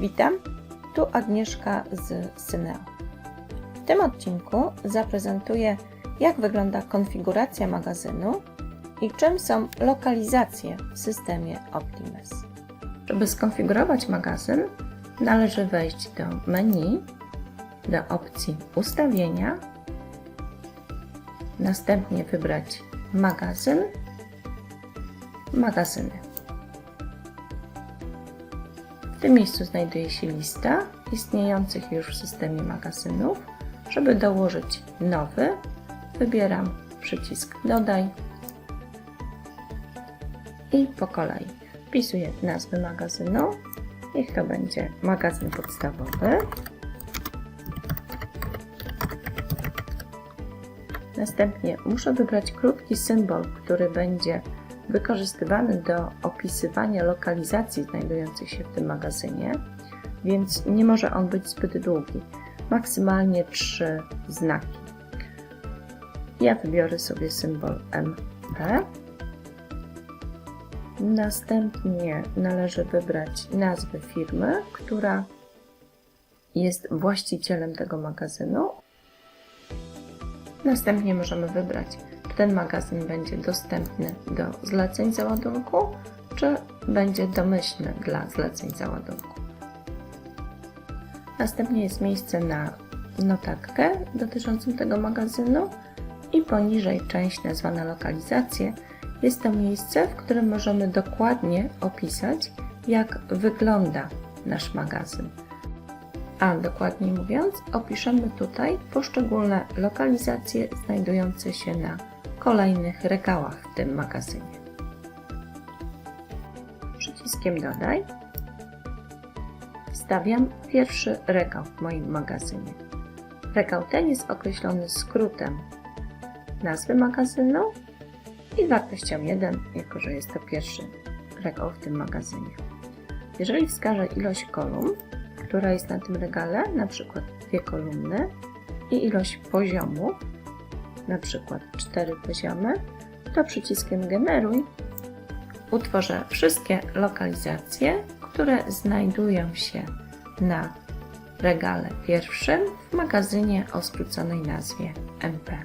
Witam, tu Agnieszka z Syneo. W tym odcinku zaprezentuję, jak wygląda konfiguracja magazynu i czym są lokalizacje w systemie Optimus. Żeby skonfigurować magazyn, należy wejść do menu, do opcji Ustawienia, następnie wybrać Magazyn, Magazyny. W tym miejscu znajduje się lista istniejących już w systemie magazynów. Żeby dołożyć nowy, wybieram przycisk Dodaj i po kolei wpisuję nazwę magazynu. Niech to będzie magazyn podstawowy. Następnie muszę wybrać krótki symbol, który będzie wykorzystywany do opisywania lokalizacji znajdujących się w tym magazynie, więc nie może on być zbyt długi. Maksymalnie trzy znaki. Ja wybiorę sobie symbol MP. Następnie należy wybrać nazwę firmy, która jest właścicielem tego magazynu. Następnie możemy wybrać, ten magazyn będzie dostępny do zleceń załadunku, czy będzie domyślny dla zleceń załadunku. Następnie jest miejsce na notatkę dotyczącą tego magazynu i poniżej część nazwana lokalizacje. Jest to miejsce, w którym możemy dokładnie opisać, jak wygląda nasz magazyn. A dokładniej mówiąc, opiszemy tutaj poszczególne lokalizacje znajdujące się na kolejnych regałach w tym magazynie. Przyciskiem Dodaj wstawiam pierwszy regał w moim magazynie. Regał ten jest określony skrótem nazwy magazynu i wartością 1, jako że jest to pierwszy regał w tym magazynie. Jeżeli wskażę ilość kolumn, która jest na tym regale, na przykład dwie kolumny i ilość poziomów, na przykład 4 poziomy, to przyciskiem generuj utworzę wszystkie lokalizacje, które znajdują się na regale pierwszym w magazynie o skróconej nazwie MP.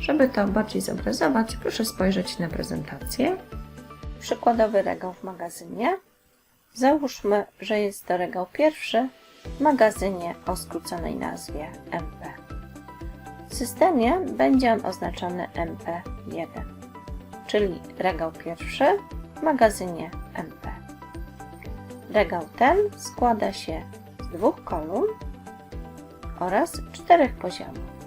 Żeby to bardziej zobrazować, proszę spojrzeć na prezentację. Przykładowy regał w magazynie. Załóżmy, że jest to regał pierwszy w magazynie o skróconej nazwie MP. W systemie będzie on oznaczony MP1, czyli regał pierwszy w magazynie MP. Regał ten składa się z dwóch kolumn oraz czterech poziomów.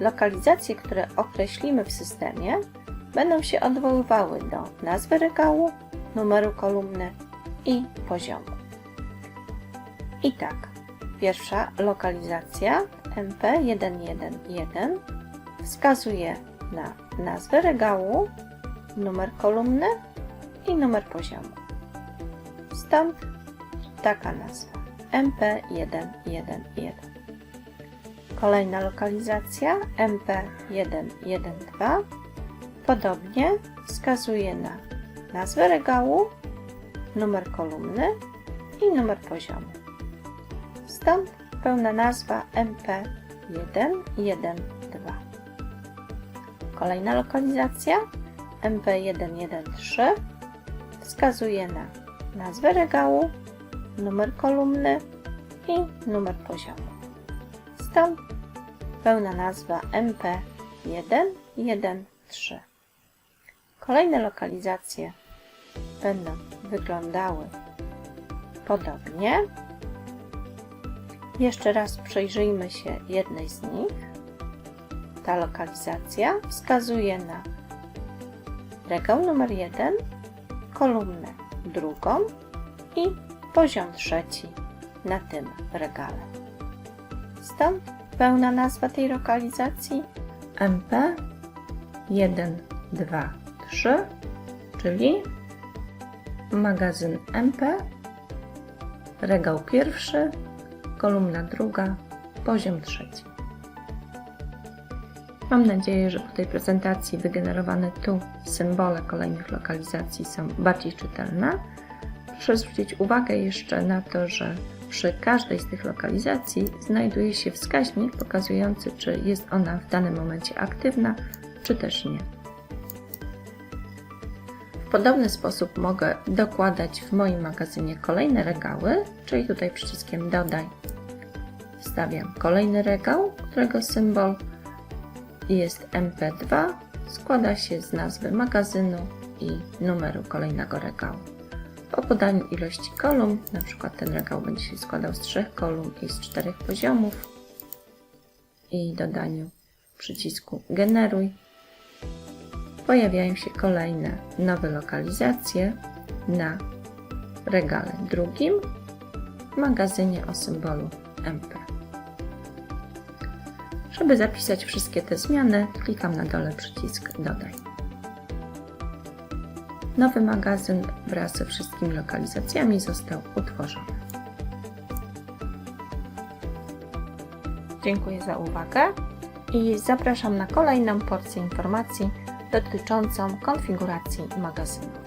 Lokalizacje, które określimy w systemie, będą się odwoływały do nazwy regału, numeru kolumny i poziomu. I tak, pierwsza lokalizacja MP111 wskazuje na nazwę regału, numer kolumny i numer poziomu. Stąd taka nazwa MP111. Kolejna lokalizacja MP112 podobnie wskazuje na nazwę regału, numer kolumny i numer poziomu. Stąd pełna nazwa MP112. Kolejna lokalizacja MP113 wskazuje na nazwę regału, numer kolumny i numer poziomu. Stąd pełna nazwa MP113. Kolejne lokalizacje będą wyglądały podobnie. Jeszcze raz przyjrzyjmy się jednej z nich. Ta lokalizacja wskazuje na regał numer 1, kolumnę drugą i poziom trzeci na tym regale. Stąd pełna nazwa tej lokalizacji MP 1, 2, 3, czyli magazyn MP, regał pierwszy, kolumna druga, poziom trzeci. Mam nadzieję, że po tej prezentacji wygenerowane tu symbole kolejnych lokalizacji są bardziej czytelne. Proszę zwrócić uwagę jeszcze na to, że przy każdej z tych lokalizacji znajduje się wskaźnik pokazujący, czy jest ona w danym momencie aktywna, czy też nie. W podobny sposób mogę dokładać w moim magazynie kolejne regały, czyli tutaj przyciskiem dodaj wstawiam kolejny regał, którego symbol jest MP2, składa się z nazwy magazynu i numeru kolejnego regału. Po podaniu ilości kolumn, przykład ten regał będzie się składał z trzech kolumn i z czterech poziomów i dodaniu przycisku generuj, pojawiają się kolejne nowe lokalizacje na regale drugim w magazynie o symbolu MP. Żeby zapisać wszystkie te zmiany, klikam na dole przycisk Dodaj. Nowy magazyn wraz ze wszystkimi lokalizacjami został utworzony. Dziękuję za uwagę i zapraszam na kolejną porcję informacji dotyczącą konfiguracji magazynu.